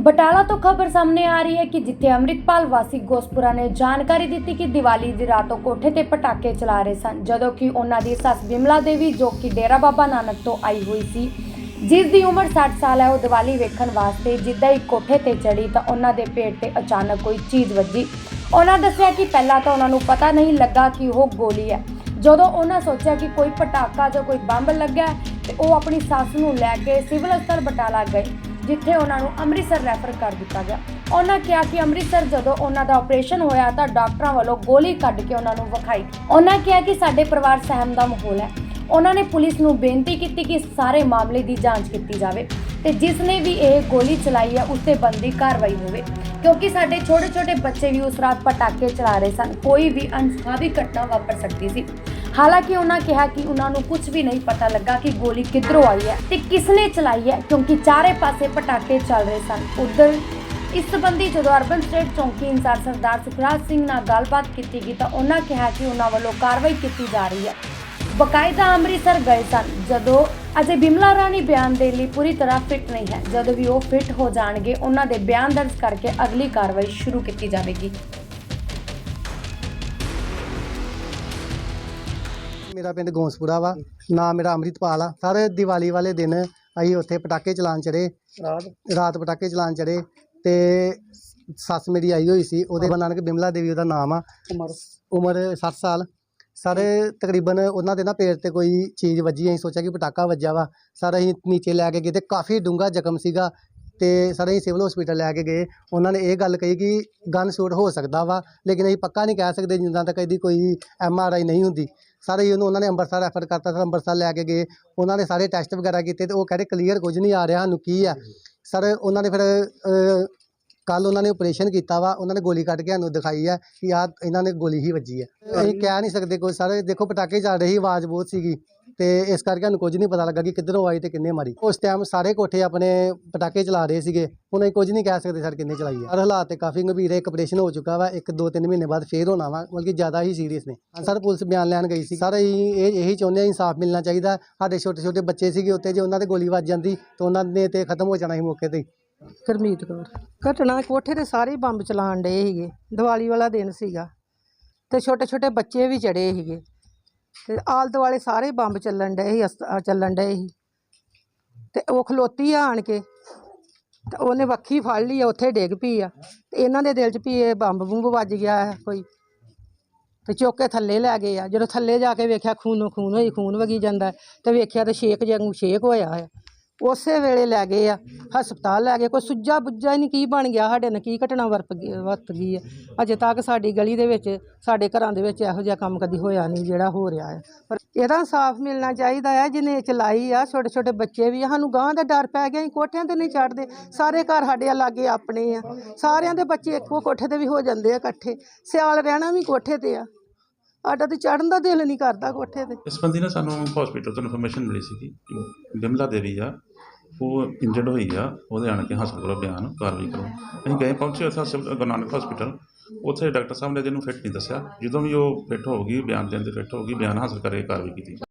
ਬਟਾਲਾ ਤੋਂ ਖਬਰ ਸਾਹਮਣੇ ਆ ਰਹੀ ਹੈ ਕਿ ਜਿੱਥੇ ਅੰਮ੍ਰਿਤਪਾਲ ਵਾਸੀ ਗੋਸਪੁਰਾ ਨੇ ਜਾਣਕਾਰੀ ਦਿੱਤੀ ਕਿ ਦੀਵਾਲੀ ਦੀ ਰਾਤ ਉਹ ਕੋਠੇ ਤੇ ਪਟਾਕੇ ਚਲਾ ਰਹੇ ਸਨ ਜਦੋਂ ਕਿ ਉਹਨਾਂ ਦੀ ਸੱਸ ਬਿਮਲਾ ਦੇਵੀ ਜੋ ਕਿ ਡੇਰਾ ਬਾਬਾ ਨਾਨਕ ਤੋਂ ਆਈ ਹੋਈ ਸੀ ਜਿਸ ਦੀ ਉਮਰ 60 ਸਾਲ ਹੈ ਉਹ ਦੀਵਾਲੀ ਵੇਖਣ ਵਾਸਤੇ ਜਿੱਦਾਂ ਹੀ ਕੋਠੇ ਤੇ ਚੜੀ ਤਾਂ ਉਹਨਾਂ ਦੇ ਪੇਟ ਤੇ ਅਚਾਨਕ ਕੋਈ ਚੀਜ਼ ਵੱਜੀ। ਉਹਨਾਂ ਦੱਸਿਆ ਕਿ ਪਹਿਲਾਂ ਤਾਂ ਉਹਨਾਂ ਨੂੰ ਪਤਾ ਨਹੀਂ ਲੱਗਾ ਕਿ ਉਹ ਗੋਲੀ ਹੈ। ਜਦੋਂ ਉਹਨਾਂ ਸੋਚਿਆ ਕਿ ਕੋਈ ਪਟਾਕਾ ਜਾਂ ਕੋਈ ਬੰਬ ਲੱਗਾ ਹੈ, ਤੇ ਉਹ ਆਪਣੀ ਸੱਸ ਨੂੰ ਲੈ ਕੇ ਸਿਵਲ ਹਸਪਤਾਲ ਬਟਾਲਾ ਗਏ। ਜਿੱਥੇ ਉਹਨਾਂ ਨੂੰ ਅੰਮ੍ਰਿਤਸਰ ਰੈਫਰ ਕਰ ਦਿੱਤਾ ਗਿਆ। ਉਹਨਾਂ ਕਿਹਾ ਕਿ ਅੰਮ੍ਰਿਤਸਰ ਜਦੋਂ ਉਹਨਾਂ ਦਾ ਆਪਰੇਸ਼ਨ ਹੋਇਆ ਤਾਂ ਡਾਕਟਰਾਂ ਵੱਲੋਂ ਗੋਲੀ ਕੱਢ ਕੇ ਉਹਨਾਂ ਨੂੰ ਵਿਖਾਈ। ਉਹਨਾਂ ਕਿਹਾ ਕਿ ਸਾਡੇ ਪਰਿਵਾਰ ਸਹਿਮ ਦਾ ਮਾਹੌਲ ਹੈ। ਉਹਨਾਂ ਨੇ ਪੁਲਿਸ ਨੂੰ ਬੇਨਤੀ ਕੀਤੀ ਕਿ ਸਾਰੇ ਮਾਮਲੇ ਦੀ ਜਾਂਚ ਕੀਤੀ ਜਾਵੇ। ਤੇ ਜਿਸ ਨੇ ਵੀ ਇਹ ਗੋਲੀ ਚਲਾਈ ਹੈ ਉਸ ਤੇ ਬੰਦੀ ਕਾਰਵਾਈ ਹੋਵੇ। ਕਿਉਂਕਿ ਸਾਡੇ ਛੋਟੇ ਛੋਟੇ ਬੱਚੇ ਵੀ ਉਸ ਰਾਤ ਪਟਾਕੇ ਚਲਾ ਰਹੇ ਸਨ। ਕੋਈ ਵੀ ਅਨਸਖਾਵੀ ਘਟਨਾ ਵਾਪਰ ਸਕਦੀ ਸੀ। ਹਾਲਾਂਕਿ ਉਹਨਾਂ ਕਿਹਾ ਕਿ ਉਹਨਾਂ ਨੂੰ ਕੁਝ ਵੀ ਨਹੀਂ ਪਤਾ ਲੱਗਾ ਕਿ ਗੋਲੀ ਕਿੱਧਰੋਂ ਆਈ ਹੈ ਤੇ ਕਿਸ ਨੇ ਚਲਾਈ ਹੈ, ਕਿਉਂਕਿ ਚਾਰੇ ਪਾਸੇ ਪਟਾਕੇ ਚੱਲ ਰਹੇ ਸਨ। ਉਧਰ ਇਸ ਸਬੰਧੀ ਜਦੋਂ ਅਰਬਨ ਸਟੇਟ ਚੌਂਕੀ ਇੰਚਾਰਜ ਸਰਦਾਰ ਸੁਖਰਾਜ ਸਿੰਘ ਨਾਲ ਗੱਲਬਾਤ ਕੀਤੀ ਗਈ ਤਾਂ ਉਹਨਾਂ ਕਿਹਾ ਕਿ ਉਹਨਾਂ ਵੱਲੋਂ ਕਾਰਵਾਈ ਕੀਤੀ ਜਾ ਰਹੀ ਹੈ। ਬਕਾਇਦਾ ਅੰਮ੍ਰਿਤਸਰ ਗਏ ਸਨ ਜਦੋਂ ਅਜੇ ਬਿਮਲਾ ਰਾਣੀ ਬਿਆਨ ਦੇਣ ਲਈ ਪੂਰੀ ਤਰ੍ਹਾਂ ਫਿੱਟ ਨਹੀਂ ਹੈ। ਜਦੋਂ ਵੀ ਉਹ ਫਿੱਟ ਹੋ ਜਾਣਗੇ ਉਹਨਾਂ ਦੇ ਬਿਆਨ ਦਰਜ ਕਰਕੇ ਅਗਲੀ ਕਾਰਵਾਈ ਸ਼ੁਰੂ ਕੀਤੀ ਜਾਵੇਗੀ। ਮੇਰਾ ਪਿੰਡ ਗੋਂਸਪੁਰਾ ਵਾ। ਨਾਮ ਮੇਰਾ ਅੰਮ੍ਰਿਤਪਾਲ ਆ। ਸਰ ਦੀਵਾਲੀ ਵਾਲੇ ਦਿਨ ਅਸੀਂ ਉੱਥੇ ਪਟਾਕੇ ਚਲਾਉਣ ਚੜੇ ਰਾਤ? ਰਾਤ ਪਟਾਕੇ ਚਲਾਉਣ ਚੜੇ ਤੇ ਸੱਸ ਮੇਰੀ ਆਈ ਹੋਈ ਸੀ। ਉਹਦੇ ਨਾਨਕ ਬਿਮਲਾ ਦੇਵੀ ਉਹਦਾ ਨਾਮ ਆ। ਉਮਰ? ਉਮਰ 60 ਸਾਲ। ਸਰ ਤਕਰੀਬਨ ਉਹਨਾਂ ਦੇ ਨਾ ਪੇਟ ਤੇ ਕੋਈ ਚੀਜ਼ ਵੱਜੀ ਅਸੀਂ ਸੋਚਿਆ ਕਿ ਪਟਾਕਾ ਵੱਜਿਆ ਵਾ। ਸਰ ਅਸੀਂ ਨੀਚੇ ਲੈ ਕੇ ਗਏ ਤੇ ਕਾਫੀ ਡੂੰਘਾ ਜ਼ਖਮ ਸੀਗਾ ਤੇ ਸਰ ਅਸੀਂ ਸਿਵਲ ਹਸਪੀਟਲ ਲੈ ਕੇ ਗਏ। ਉਹਨਾਂ ਨੇ ਇਹ ਗੱਲ ਕਹੀ ਕਿ ਗਨ ਸ਼ੂਟ ਹੋ ਸਕਦਾ ਵਾ ਲੇਕਿਨ ਅਸੀਂ ਪੱਕਾ ਨਹੀਂ ਕਹਿ ਸਕਦੇ ਜਿੰਨਾ ਤੱਕ ਇਹਦੀ ਕੋਈ ਐਮ ਆਰ ਆਈ ਨਹੀਂ ਹੁੰਦੀ। ਸਾਰੇ ਹੀ ਉਹਨੂੰ ਉਹਨਾਂ ਨੇ ਅੰਮ੍ਰਿਤਸਰ ਰੈਫਰ ਕਰਤਾ ਸਰ ਅੰਮ੍ਰਿਤਸਰ ਲੈ ਕੇ ਗਏ। ਉਹਨਾਂ ਨੇ ਸਾਰੇ ਟੈਸਟ ਵਗੈਰਾ ਕੀਤੇ ਤੇ ਉਹ ਕਹਿੰਦੇ ਕਲੀਅਰ ਕੁਝ ਨਹੀਂ ਆ ਰਿਹਾ ਸਾਨੂੰ ਕੀ ਆ। ਸਰ ਉਹਨਾਂ ਨੇ ਫਿਰ ਕੱਲ ਉਹਨਾਂ ਨੇ ਆਪਰੇਸ਼ਨ ਕੀਤਾ ਵਾ ਉਹਨਾਂ ਨੇ ਗੋਲੀ ਕੱਢ ਕੇ ਸਾਨੂੰ ਦਿਖਾਈ ਹੈ ਕਿ ਆ ਇਹਨਾਂ ਨੇ ਗੋਲੀ ਹੀ ਵੱਜੀ ਹੈ ਅਸੀਂ ਕਹਿ ਨਹੀਂ ਸਕਦੇ ਕੋਈ ਸਰ ਦੇਖੋ ਪਟਾਕੇ ਚੱਲ ਰਹੀ ਆਵਾਜ਼ ਬਹੁਤ ਸੀਗੀ ਤੇ ਇਸ ਕਰਕੇ ਸਾਨੂੰ ਕੁਝ ਨਹੀਂ ਪਤਾ ਲੱਗਾ ਕਿ ਕਿੱਧਰੋਂ ਆਈ ਤੇ ਕਿੰਨੇ ਮਾਰੀ। ਉਸ ਟਾਈਮ ਸਾਰੇ ਕੋਠੇ ਆਪਣੇ ਪਟਾਕੇ ਚਲਾ ਰਹੇ ਸੀਗੇ ਹੁਣ ਅਸੀਂ ਕੁਝ ਨਹੀਂ ਕਹਿ ਸਕਦੇ ਸਰ ਕਿੰਨੇ ਚਲਾਈ ਹੈ ਪਰ ਹਾਲਾਤ ਤੇ ਕਾਫੀ ਗੰਭੀਰ ਹੈ ਇੱਕ ਆਪਰੇਸ਼ਨ ਹੋ ਚੁੱਕਾ ਵਾ ਇੱਕ ਦੋ ਤਿੰਨ ਮਹੀਨੇ ਬਾਅਦ ਫੇਰ ਹੋਣਾ ਵਾ ਬਲਕਿ ਜ਼ਿਆਦਾ ਹੀ ਸੀਰੀਅਸ ਨੇ। ਸਰ ਪੁਲਿਸ ਬਿਆਨ ਲੈਣ ਗਈ ਸੀ। ਸਰ ਅਸੀਂ ਇਹ ਇਹੀ ਚਾਹੁੰਦੇ ਹਾਂ ਇਨਸਾਫ ਮਿਲਣਾ ਚਾਹੀਦਾ ਸਾਡੇ ਛੋਟੇ ਛੋਟੇ ਬੱਚੇ ਸੀਗੇ ਉੱਤੇ ਜੇ ਉਹਨਾਂ ਤੇ ਗੋਲੀ ਵੱਜ ਜਾਂਦੀ ਤਾਂ ਉਹਨਾਂ ਨੇ ਤੇ ਖਤਮ ਹੋ ਜਾਣਾ ਸੀ ਮੌਕੇ ਤੇ। ਗੁਰਮੀਤ ਕੌਰ। ਘਟਨਾ ਕੋਠੇ ਤੇ ਸਾਰੇ ਹੀ ਬੰਬ ਚਲਾਉਣ ਡਏ ਸੀਗੇ। ਦੀਵਾਲੀ ਵਾਲਾ ਦਿਨ ਸੀਗਾ। ਤੇ ਛੋਟੇ ਛੋਟੇ ਬੱਚੇ ਵੀ ਚੜੇ ਸੀਗੇ। ਤੇ ਆਲ ਦੁਆਲੇ ਸਾਰੇ ਬੰਬ ਚੱਲਣ ਡਏ ਸੀ ਅਸ- ਅ, ਚੱਲਣ ਡਏ ਸੀ। ਤੇ ਉਹ ਖਲੋਤੀ ਆ ਆਣ ਕੇ। ਤੇ ਉਹਨੇ ਵੱਖੀ ਫੜ ਲਈ ਆ, ਉੱਥੇ ਡਿੱਗ ਪਈ ਆ। ਤੇ ਇਹਨਾਂ ਦੇ ਦਿਲ 'ਚ ਵੀ ਇਹ ਬੰਬ ਬੁੰਬ ਵੱਜ ਗਿਆ ਹੈ ਕੋਈ। ਤੇ ਚੁੱਕ ਕੇ ਥੱਲੇ ਲੈ ਗਏ ਆ। ਜਦੋਂ ਥੱਲੇ ਜਾ ਕੇ ਵੇਖਿਆ ਖੂਨੋ ਖੂਨ ਹੋਈ ਖੂਨ ਵਗੀ ਜਾਂਦਾ ਹੈ, ਤੇ ਵੇਖਿਆ ਤੇ ਛੇਕ ਵਾਂਗੂ ਛੇਕ ਹੋਇਆ ਹੈ ਉਸੇ ਵੇਲੇ ਲੈ ਗਏ ਆ, ਹਸਪਤਾਲ ਲੈ ਗਏ, ਕੋਈ ਸੁੱਜਾ ਬੁੱਝਾ ਹੀ ਨਹੀਂ, ਕੀ ਬਣ ਗਿਆ ਸਾਡੇ ਨਾਲ, ਕੀ ਘਟਨਾ ਵਰਤ ਗਈ ਵਰਤ ਗਈ ਹੈ ਅਜੇ ਤੱਕ ਸਾਡੀ ਗਲੀ ਦੇ ਵਿੱਚ, ਸਾਡੇ ਘਰਾਂ ਦੇ ਵਿੱਚ ਇਹੋ ਜਿਹਾ ਕੰਮ ਕਦੀ ਹੋਇਆ ਨਹੀਂ, ਜਿਹੜਾ ਹੋ ਰਿਹਾ ਹੈ ਪਰ ਇਹਦਾ ਇਨਸਾਫ ਮਿਲਣਾ ਚਾਹੀਦਾ ਹੈ ਜਿਹਨੇ ਚਲਾਈ ਆ ਛੋਟੇ ਛੋਟੇ ਬੱਚੇ ਵੀ ਆ, ਸਾਨੂੰ ਗਾਂ ਦਾ ਡਰ ਪੈ ਗਿਆ, ਅਸੀਂ ਕੋਠਿਆਂ ਤੇ ਨਹੀਂ ਚੜਦੇ ਸਾਰੇ ਘਰ ਸਾਡੇ ਲਾਗੇ ਆਪਣੇ ਆ। ਸਾਰਿਆਂ ਦੇ ਬੱਚੇ ਇੱਕੋ ਕੋਠੇ ਤੇ ਵੀ ਹੋ ਜਾਂਦੇ ਆ ਇਕੱਠੇ, ਸਿਆਲ ਰਹਿਣਾ ਵੀ ਕੋਠੇ ਤੇ ਆ। ਸਾਡਾ ਤੇ ਚੜਨ ਦਾ ਦਿਲ ਨਹੀਂ ਕਰਦਾ ਕੋਠੇ ਤੇ। ਇਸ ਸੰਬੰਧੀ ਨਾ ਸਾਨੂੰ ਹਸਪੀਟਲ ਤੋਂ ਇਨਫੋਰਮੇਸ਼ਨ ਮਿਲੀ ਸੀ ਕਿ ਬਿਮਲਾ ਦੇਵੀ ਆ ਉਹ ਇੰਜਰਡ ਹੋਈ ਆ, ਉਹਦੇ ਆਣ ਕੇ ਹਸਪਤਾਲ ਕੋਲ ਬਿਆਨ ਕਾਰਵਾਈ ਕਰੋ। ਅਸੀਂ ਗਏ, ਪਹੁੰਚੇ ਉੱਥੇ ਸਿਵਲ- ਗੁਰੂ ਨਾਨਕ ਹਸਪੀਟਲ ਉੱਥੇ ਡਾਕਟਰ ਸਾਹਿਬ ਨੇ ਜਿਹਨੂੰ ਫਿੱਟ ਨਹੀਂ ਦੱਸਿਆ, ਜਦੋਂ ਵੀ ਉਹ ਫਿੱਟ ਹੋ ਗਈ ਬਿਆਨ ਦੇਣ 'ਤੇ ਫਿੱਟ ਹੋ ਗਈ ਬਿਆਨ ਹਾਸਲ ਕਰਕੇ ਕਾਰਵਾਈ ਕੀਤੀ।